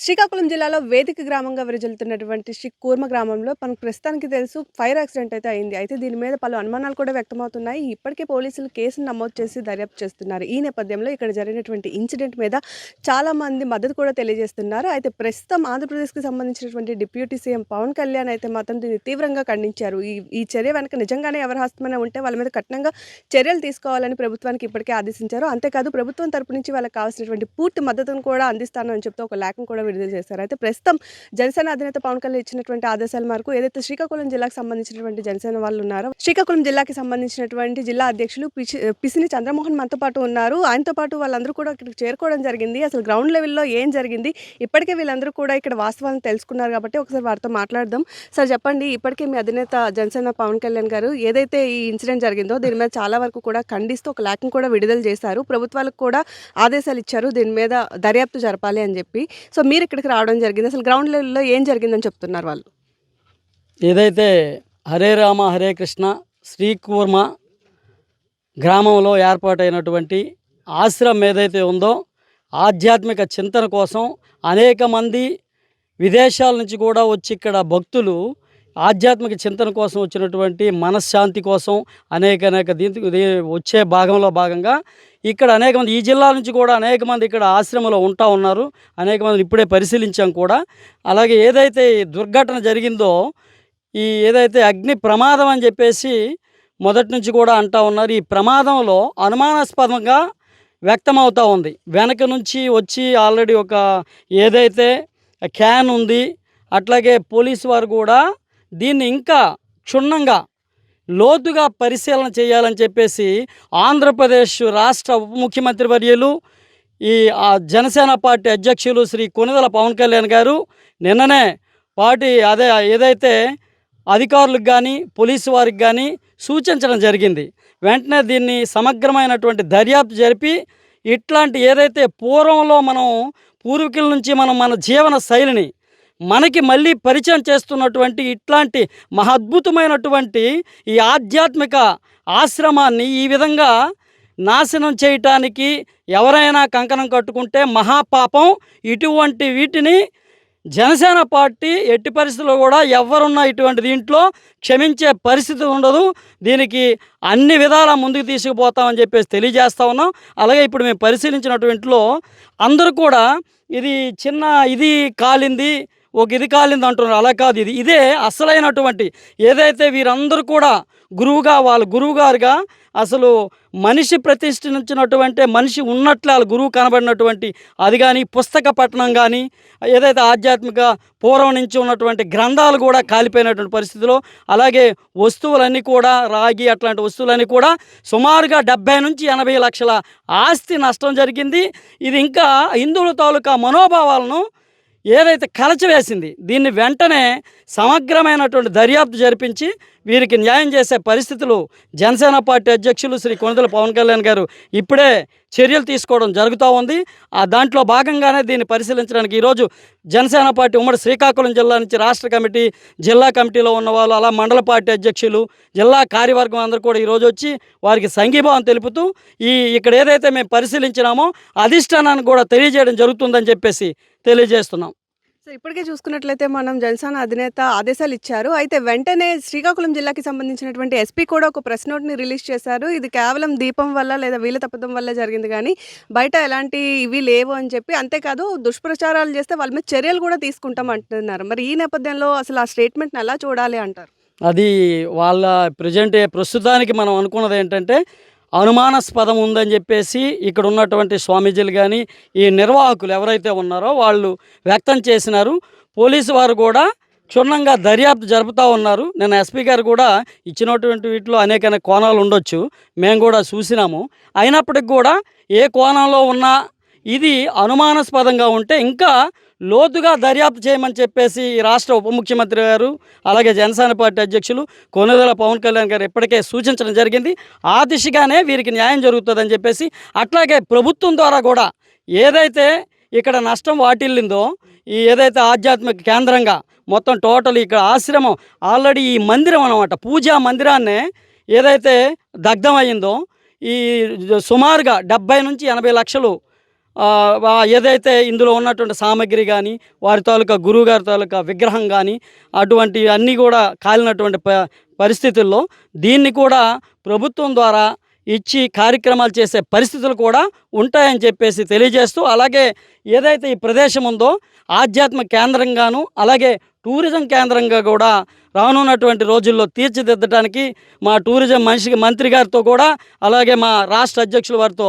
Srikakulam జిల్లాలో వేదిక గ్రామంగా విరజిల్లుతున్నటువంటి శ్రీ కూర్మ గ్రామంలో మనకు ప్రస్తుతానికి తెలుసు ఫైర్ యాక్సిడెంట్ అయితే అయింది. అయితే దీని మీద పలు అనుమానాలు కూడా వ్యక్తమవుతున్నాయి. ఇప్పటికే పోలీసులు కేసును నమోదు చేసి దర్యాప్తు చేస్తున్నారు. ఈ నేపథ్యంలో ఇక్కడ జరిగినటువంటి ఇన్సిడెంట్ మీద చాలా మంది మద్దతు కూడా తెలియజేస్తున్నారు. అయితే ప్రస్తుతం ఆంధ్రప్రదేశ్కి సంబంధించినటువంటి డిప్యూటీ సీఎం పవన్ కళ్యాణ్ అయితే మాత్రం దీన్ని తీవ్రంగా ఖండించారు. ఈ ఈ చర్య వెనక నిజంగానే ఎవరి హస్తమైనా ఉంటే వాళ్ళ మీద కఠినంగా చర్యలు తీసుకోవాలని ప్రభుత్వానికి ఇప్పటికే ఆదేశించారు. అంతేకాదు ప్రభుత్వం తరపు నుంచి వాళ్ళకి కావాల్సినటువంటి పూర్తి మద్దతును కూడా అందిస్తానని చెప్తూ ఒక లేఖను కూడా విడుదల చేశారు. అయితే ప్రస్తుతం జనసేన అధినేత పవన్ కళ్యాణ్ ఇచ్చినటువంటి ఆదేశాల మేరకు ఏదైతే శ్రీకాకుళం జిల్లాకు సంబంధించినటువంటి జనసేన వాళ్ళు ఉన్నారో శ్రీకాకుళం జిల్లాకి సంబంధించినటువంటి జిల్లా అధ్యక్షులు పిచి- పిసిని చంద్రమోహన్ మనతో పాటు ఉన్నారు. ఆయనతో పాటు వాళ్ళందరూ కూడా ఇక్కడికి చేరుకోవడం జరిగింది. అసలు గ్రౌండ్ లెవెల్లో ఏం జరిగింది? ఇప్పటికే వీళ్ళందరూ కూడా ఇక్కడ వాస్తవాలను తెలుసుకున్నారు కాబట్టి ఒకసారి వారితో మాట్లాడదాం. సార్ చెప్పండి ఇప్పటికే మీ అధినేత జనసేన పవన్ కళ్యాణ్ గారు ఏదైతే ఈ ఇన్సిడెంట్ జరిగిందో దీని మీద చాలా వరకు కూడా ఖండిస్తూ ఒక లేఖను కూడా విడుదల చేశారు. ప్రభుత్వాలకు కూడా ఆదేశాలు ఇచ్చారు. దీని మీద దర్యాప్తు జరపాలి అని చెప్పి. సో మీరు ఇక్కడికి రావడం జరిగింది. అసలు గ్రౌండ్ లెవెల్లో ఏం జరిగిందని చెప్తున్నారు వాళ్ళు? ఏదైతే హరే రామ హరే కృష్ణ శ్రీకూర్మ గ్రామంలో ఏర్పాటైనటువంటి ఆశ్రమం ఏదైతే ఉందో ఆధ్యాత్మిక చింతన కోసం అనేక మంది విదేశాల నుంచి కూడా వచ్చి ఇక్కడ భక్తులు ఆధ్యాత్మిక చింతన కోసం వచ్చినటువంటి మనశ్శాంతి కోసం అనేక అనేక దీంతో వచ్చే భాగంలో భాగంగా ఇక్కడ అనేక మంది ఈ జిల్లా నుంచి కూడా అనేక మంది ఇక్కడ ఆశ్రమంలో ఉంటా ఉన్నారు. అనేక మంది ఇప్పుడే పరిశీలించాం కూడా. అలాగే ఏదైతే దుర్ఘటన జరిగిందో ఈ ఏదైతే అగ్ని ప్రమాదం అని చెప్పేసి మొదటి నుంచి కూడా అంటా ఉన్నారు. ఈ ప్రమాదంలో అనుమానాస్పదంగా వ్యక్తమవుతూ ఉంది. వెనక నుంచి వచ్చి ఆల్రెడీ ఒక ఏదైతే క్యాన్ ఉంది అట్లాగే పోలీసు వారు కూడా దీన్ని ఇంకా క్షుణ్ణంగా లోతుగా పరిశీలన చేయాలని చెప్పేసి ఆంధ్రప్రదేశ్ రాష్ట్ర ఉప ముఖ్యమంత్రి వర్యులు ఈ జనసేన పార్టీ అధ్యక్షులు శ్రీ కొనిదల పవన్ కళ్యాణ్ గారు నిన్ననే పార్టీ అదే ఏదైతే అధికారులకు కానీ పోలీసు వారికి కానీ సూచించడం జరిగింది. వెంటనే దీన్ని సమగ్రమైనటువంటి దర్యాప్తు జరిపి ఇట్లాంటి ఏదైతే పూర్వంలో మనం పూర్వీకుల నుంచి మనం మన జీవన శైలిని మనకి మళ్ళీ పరిచయం చేస్తున్నటువంటి ఇట్లాంటి మహద్భుతమైనటువంటి ఈ ఆధ్యాత్మిక ఆశ్రమాన్ని ఈ విధంగా నాశనం చేయటానికి ఎవరైనా కంకణం కట్టుకుంటే మహాపాపం. ఇటువంటి వీటిని జనసేన పార్టీ ఎట్టి పరిస్థితుల్లో కూడా ఎవరున్నా ఇటువంటి దీంట్లో క్షమించే పరిస్థితి ఉండదు. దీనికి అన్ని విధాల ముందుకు తీసుకుపోతామని చెప్పేసి తెలియజేస్తా ఉన్నాం. అలాగే ఇప్పుడు మేము పరిశీలించినటువంటిలో అందరూ కూడా ఇది చిన్న ఇది కాలింది ఒక ఇది కాలింది అంటున్నారు. అలా కాదు ఇది. ఇదే అసలైనటువంటి ఏదైతే వీరందరూ కూడా గురువుగా వాళ్ళ గురువుగారుగా అసలు మనిషి ప్రతిష్ఠించినటువంటి మనిషి ఉన్నట్లు వాళ్ళ గురువు కనబడినటువంటి అది కానీ పుస్తక పఠనం కానీ ఏదైతే ఆధ్యాత్మిక పూర్వం నుంచి ఉన్నటువంటి గ్రంథాలు కూడా కాలిపోయినటువంటి పరిస్థితిలో అలాగే వస్తువులన్నీ కూడా రాగి అట్లాంటి వస్తువులన్నీ కూడా సుమారుగా డెబ్బై నుంచి ఎనభై లక్షల ఆస్తి నష్టం జరిగింది. ఇది ఇంకా హిందువుల తాలూకా మనోభావాలను ఏదైతే కలచివేసింది దీన్ని వెంటనే సమగ్రమైనటువంటి దర్యాప్తు జరిపించి వీరికి న్యాయం చేసే పరిస్థితులు జనసేన పార్టీ అధ్యక్షులు శ్రీ కొనదల పవన్ కళ్యాణ్ గారు ఇప్పుడే చర్యలు తీసుకోవడం జరుగుతూ ఉంది. ఆ దాంట్లో భాగంగానే దీన్ని పరిశీలించడానికి ఈరోజు జనసేన పార్టీ ఉమ్మడి శ్రీకాకుళం జిల్లా నుంచి రాష్ట్ర కమిటీ జిల్లా కమిటీలో ఉన్న వాళ్ళు అలా మండల పార్టీ అధ్యక్షులు జిల్లా కార్యవర్గం అందరూ కూడా ఈరోజు వచ్చి వారికి సంఘీభావం తెలుపుతూ ఈ ఇక్కడ ఏదైతే మేము పరిశీలించినామో అధిష్టానానికి కూడా తెలియజేయడం జరుగుతుందని చెప్పేసి తెలియజేస్తున్నాం. సో ఇప్పటికే చూసుకున్నట్లయితే మనం జనసేన అధినేత ఆదేశాలు ఇచ్చారు. అయితే వెంటనే శ్రీకాకుళం జిల్లాకి సంబంధించినటువంటి ఎస్పీ కూడా ఒక ప్రెస్ నోట్ని రిలీజ్ చేశారు. ఇది కేవలం దీపం వల్ల లేదా వీళ్ళ తప్పదం వల్ల జరిగింది కానీ బయట ఎలాంటి ఇవి లేవు అని చెప్పి అంతేకాదు దుష్ప్రచారాలు చేస్తే వాళ్ళ మీద చర్యలు కూడా తీసుకుంటాం అంటున్నారు మరి ఈ నేపథ్యంలో అసలు ఆ స్టేట్మెంట్ని ఎలా చూడాలి అంటారు? అది వాళ్ళ ప్రజెంట్ ప్రస్తుతానికి మనం అనుకున్నది ఏంటంటే అనుమానాస్పదం ఉందని చెప్పేసి ఇక్కడ ఉన్నటువంటి స్వామీజీలు కానీ ఈ నిర్వాహకులు ఎవరైతే ఉన్నారో వాళ్ళు వ్యక్తం చేసినారు. పోలీసు వారు కూడా క్షుణ్ణంగా దర్యాప్తు జరుపుతూ ఉన్నారు. నేను ఎస్పీ గారు కూడా ఇచ్చినటువంటి వీటిలో అనేక అనేక కోణాలు ఉండొచ్చు. మేము కూడా చూసినాము. అయినప్పటికి కూడా ఏ కోణంలో ఉన్నా ఇది అనుమానాస్పదంగా ఉంటే ఇంకా లోతుగా దర్యాప్తు చేయమని చెప్పేసి ఈ రాష్ట్ర ఉప ముఖ్యమంత్రి గారు అలాగే జనసేన పార్టీ అధ్యక్షులు కొనుదల పవన్ కళ్యాణ్ గారు ఇప్పటికే సూచించడం జరిగింది. ఆ దిశగానే వీరికి న్యాయం జరుగుతుందని చెప్పేసి అట్లాగే ప్రభుత్వం ద్వారా కూడా ఏదైతే ఇక్కడ నష్టం వాటిల్లిందో ఈ ఏదైతే ఆధ్యాత్మిక కేంద్రంగా మొత్తం టోటల్ ఇక్కడ ఆశ్రమం ఆల్రెడీ ఈ మందిరం అనమాట పూజా మందిరాన్నే ఏదైతే దగ్ధం అయిందో ఈ సుమారుగా డెబ్బై నుంచి ఎనభై లక్షలు ఏదైతే ఇందులో ఉన్నటువంటి సామాగ్రి కానీ వారి తాలూకా గురువు గారి తాలూకా విగ్రహం కానీ అటువంటి అన్నీ కూడా కాలినటువంటి ప పరిస్థితుల్లో దీన్ని కూడా ప్రభుత్వం ద్వారా ఇచ్చి కార్యక్రమాలు చేసే పరిస్థితులు కూడా ఉంటాయని చెప్పేసి తెలియజేస్తూ అలాగే ఏదైతే ఈ ప్రదేశం ఉందో ఆధ్యాత్మ కేంద్రంగాను అలాగే టూరిజం కేంద్రంగా కూడా రానున్నటువంటి రోజుల్లో తీర్చిదిద్దడానికి మా టూరిజం మనిషికి మంత్రి గారితో కూడా అలాగే మా రాష్ట్ర అధ్యక్షుల వారితో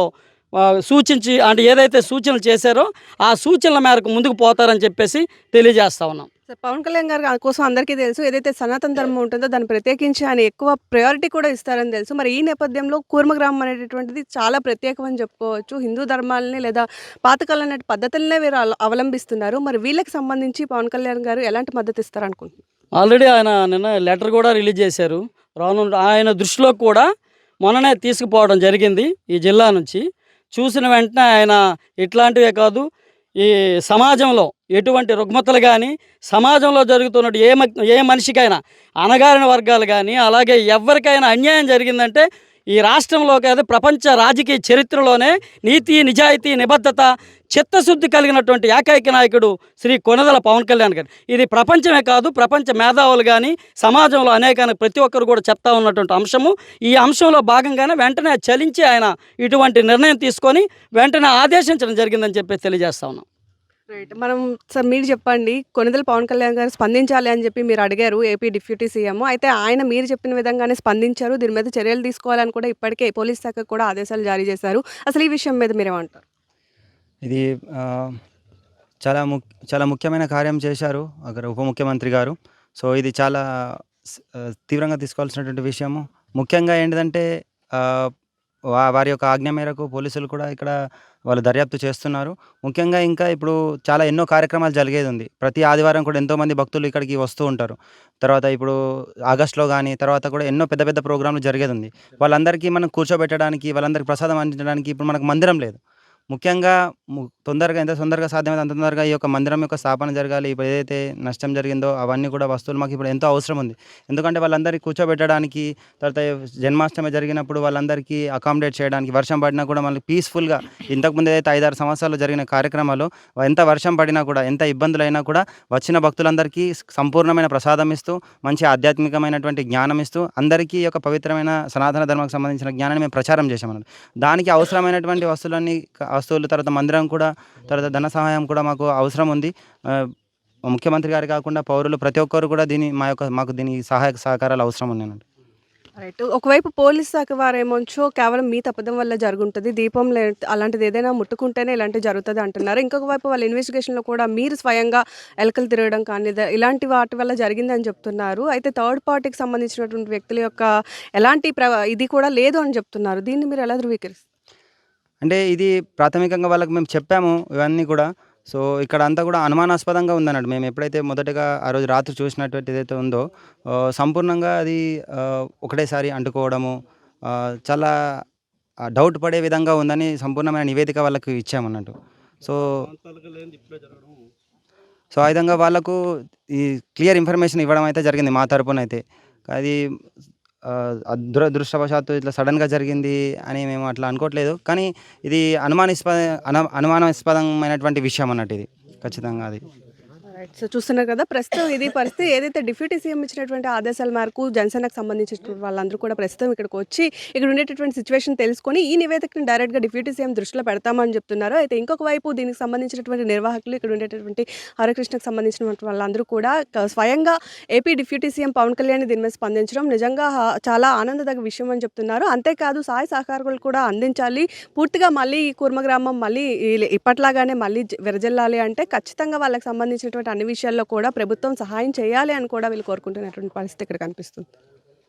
సూచించి అంటే ఏదైతే సూచనలు చేశారో ఆ సూచనల మేరకు ముందుకు పోతారని చెప్పేసి తెలియజేస్తా ఉన్నాం. సార్ పవన్ కళ్యాణ్ గారు కోసం అందరికీ తెలుసు ఏదైతే సనాతన ధర్మం ఉంటుందో దాన్ని ప్రత్యేకించి ఆయన ఎక్కువ ప్రయారిటీ కూడా ఇస్తారని తెలుసు. మరి ఈ నేపథ్యంలో కూర్మగ్రామం అనేటటువంటిది చాలా ప్రత్యేకమని చెప్పుకోవచ్చు. హిందూ ధర్మాలని లేదా పాతకాలం నాటి పద్ధతులనే వీరు అవలంబిస్తున్నారు. మరి వీళ్ళకి సంబంధించి పవన్ కళ్యాణ్ గారు ఎలాంటి మద్దతు ఇస్తారనుకుంటున్నారు? ఆల్రెడీ ఆయన నిన్న లెటర్ కూడా రిలీజ్ చేశారు. రాను ఆయన దృష్టిలో కూడా మొన్ననే తీసుకుపోవడం జరిగింది ఈ జిల్లా నుంచి. చూసిన వెంటనే ఆయన ఇట్లాంటివే కాదు ఈ సమాజంలో ఎటువంటి రుగ్మతలు కానీ సమాజంలో జరుగుతున్న ఏ ఏ మనిషికైనా అణగారిన వర్గాలు కానీ అలాగే ఎవరికైనా అన్యాయం జరిగిందంటే ఈ రాష్ట్రంలో కాదు ప్రపంచ రాజకీయ చరిత్రలోనే నీతి నిజాయితీ నిబద్ధత చిత్తశుద్ధి కలిగినటువంటి ఏకైక నాయకుడు శ్రీ కొనదల పవన్ కళ్యాణ్ గారు. ఇది ప్రపంచమే కాదు ప్రపంచ మేధావులు కానీ సమాజంలో అనేక ప్రతి ఒక్కరు కూడా చెప్తా ఉన్నటువంటి అంశము. ఈ అంశంలో భాగంగానే వెంటనే చలించి ఆయన ఇటువంటి నిర్ణయం తీసుకొని వెంటనే ఆదేశించడం జరిగిందని చెప్పి తెలియజేస్తా ఉన్నాం. రైట్ మనం సార్ మీరు చెప్పండి కొనిదల పవన్ కళ్యాణ్ గారు స్పందించాలి అని చెప్పి మీరు అడిగారు ఏపీ డిప్యూటీ సీఎం. అయితే ఆయన మీరు చెప్పిన విధంగానే స్పందించారు దీని మీద చర్యలు తీసుకోవాలని కూడా ఇప్పటికే పోలీస్ శాఖ కూడా ఆదేశాలు జారీ చేశారు. అసలు ఈ విషయం మీద మీరేమంటారు? ఇది చాలా ముఖ్య చాలా ముఖ్యమైన కార్యం చేశారు అక్కడ ఉప ముఖ్యమంత్రి గారు. సో ఇది చాలా తీవ్రంగా తీసుకోవాల్సినటువంటి విషయము. ముఖ్యంగా ఏంటిదంటే వారి యొక్క ఆజ్ఞ మేరకు పోలీసులు కూడా ఇక్కడ వాళ్ళు దర్యాప్తు చేస్తున్నారు. ముఖ్యంగా ఇంకా ఇప్పుడు చాలా ఎన్నో కార్యక్రమాలు జరిగేది ఉంది. ప్రతి ఆదివారం కూడా ఎంతోమంది భక్తులు ఇక్కడికి వస్తూ ఉంటారు. తర్వాత ఇప్పుడు ఆగస్టులో కానీ తర్వాత కూడా ఎన్నో పెద్ద పెద్ద ప్రోగ్రాంలు జరిగేది ఉంది. వాళ్ళందరికీ మనం కూర్చోబెట్టడానికి వాళ్ళందరికీ ప్రసాదం అందించడానికి ఇప్పుడు మనకు మందిరం లేదు. ముఖ్యంగా తొందరగా ఎంత తొందరగా సాధ్యమైతే అంత తొందరగా ఈ యొక్క మందిరం యొక్క స్థాపన జరగాలి. ఇప్పుడు ఏదైతే నష్టం జరిగిందో అవన్నీ కూడా వస్తువులు మాకు ఇప్పుడు ఎంతో అవసరం ఉంది. ఎందుకంటే వాళ్ళందరికీ కూర్చోబెట్టడానికి తర్వాత జన్మాష్టమి జరిగినప్పుడు వాళ్ళందరికీ అకామిడేట్ చేయడానికి వర్షం పడినా కూడా మళ్ళీ పీస్ఫుల్గా ఇంతకుముందు ఏదైతే ఐదారు సంవత్సరాలు జరిగిన కార్యక్రమాలు ఎంత వర్షం పడినా కూడా ఎంత ఇబ్బందులు అయినా కూడా వచ్చిన భక్తులందరికీ సంపూర్ణమైన ప్రసాదం ఇస్తూ మంచి ఆధ్యాత్మికమైనటువంటి జ్ఞానం ఇస్తూ అందరికీ ఈ యొక్క పవిత్రమైన సనాతన ధర్మకు సంబంధించిన జ్ఞానాన్ని మేము ప్రచారం చేసామన్నమాట దానికి అవసరమైనటువంటి వస్తువులన్నీ వస్తువులు తర్వాత మందిరం కూడా తర్వాత ధన సహాయం కూడా మాకు అవసరం ఉంది. ముఖ్యమంత్రి గారు కాకుండా పౌరులు ప్రతి ఒక్కరు కూడా దీని మా యొక్క మాకు దీని సహాయక సహకారాలు అవసరం ఉన్నాయండి. రైట్ ఒకవైపు పోలీస్ శాఖ వారేమోంచో కేవలం మీ తప్పదం వల్ల జరుగుంటుంది దీపం లే అలాంటిది ఏదైనా ముట్టుకుంటేనే ఇలాంటివి జరుగుతుంది అంటున్నారు. ఇంకొక వైపు వాళ్ళ ఇన్వెస్టిగేషన్లో కూడా మీరు స్వయంగా ఎలకలు తిరగడం కానీ ఇలాంటి వాటి వల్ల జరిగిందని చెప్తున్నారు. అయితే థర్డ్ పార్టీకి సంబంధించినటువంటి వ్యక్తుల యొక్క ఎలాంటి ప్ర ఇది కూడా లేదు అని చెప్తున్నారు. దీన్ని మీరు ఎలా ధృవీకరిస్తారు? అంటే ఇది ప్రాథమికంగా వాళ్ళకి మేము చెప్పాము ఇవన్నీ కూడా. సో ఇక్కడ అంతా కూడా అనుమానాస్పదంగా ఉందన్నట్టు. మేము ఎప్పుడైతే మొదటగా ఆ రోజు రాత్రి చూసినటువంటి ఏదైతే ఉందో సంపూర్ణంగా అది ఒకటేసారి అంటుకోవడము చాలా డౌట్ పడే విధంగా ఉందని సంపూర్ణమైన నివేదిక వాళ్ళకి ఇచ్చామన్నట్టు. సో సో ఆ విధంగా వాళ్ళకు ఈ క్లియర్ ఇన్ఫర్మేషన్ ఇవ్వడం అయితే జరిగింది మా తరపున అయితే అది దురదృష్టవశాత్తు ఇట్లా సడన్గా జరిగింది అని మేము అట్లా అనుకోవట్లేదు కానీ ఇది అనుమానాస్పద అను అనుమానాస్పదమైనటువంటి విషయం అన్నట్టు ఇది. ఖచ్చితంగా అది. రైట్ సో చూస్తున్నారు కదా ప్రస్తుతం ఇది పరిస్థితి. ఏదైతే డిప్యూటీ సీఎం ఇచ్చినటువంటి ఆదేశాల మేరకు జనసేనకు సంబంధించిన వాళ్ళందరూ కూడా ప్రస్తుతం ఇక్కడికి వచ్చి ఇక్కడ ఉండేటటువంటి సిచ్యువేషన్ తెలుసుకొని ఈ నివేదికను డైరెక్ట్గా డిప్యూటీ సీఎం దృష్టిలో పెడతామని చెప్తున్నారు. అయితే ఇంకొక వైపు దీనికి సంబంధించినటువంటి నిర్వాహకులు ఇక్కడ ఉండేటటువంటి హరికృష్ణకు సంబంధించిన వాళ్ళందరూ కూడా స్వయంగా AP deputy CM Pawan Kalyan దీని మీద స్పందించడం నిజంగా చాలా ఆనందదగ్గ విషయం అని చెప్తున్నారు. అంతేకాదు సహాయ సహకారాలు కూడా అందించాలి. పూర్తిగా మళ్ళీ ఈ కూర్మ గ్రామం మళ్ళీ ఇప్పట్లాగానే మళ్ళీ విరజల్లాలి అంటే ఖచ్చితంగా వాళ్ళకి సంబంధించినటువంటి అన్ని విషయాల్లో కూడా ప్రభుత్వం సహాయం చేయాలి అని కూడా వీళ్ళు కోరుకుంటున్నటువంటి పరిస్థితి ఇక్కడ కనిపిస్తుంది.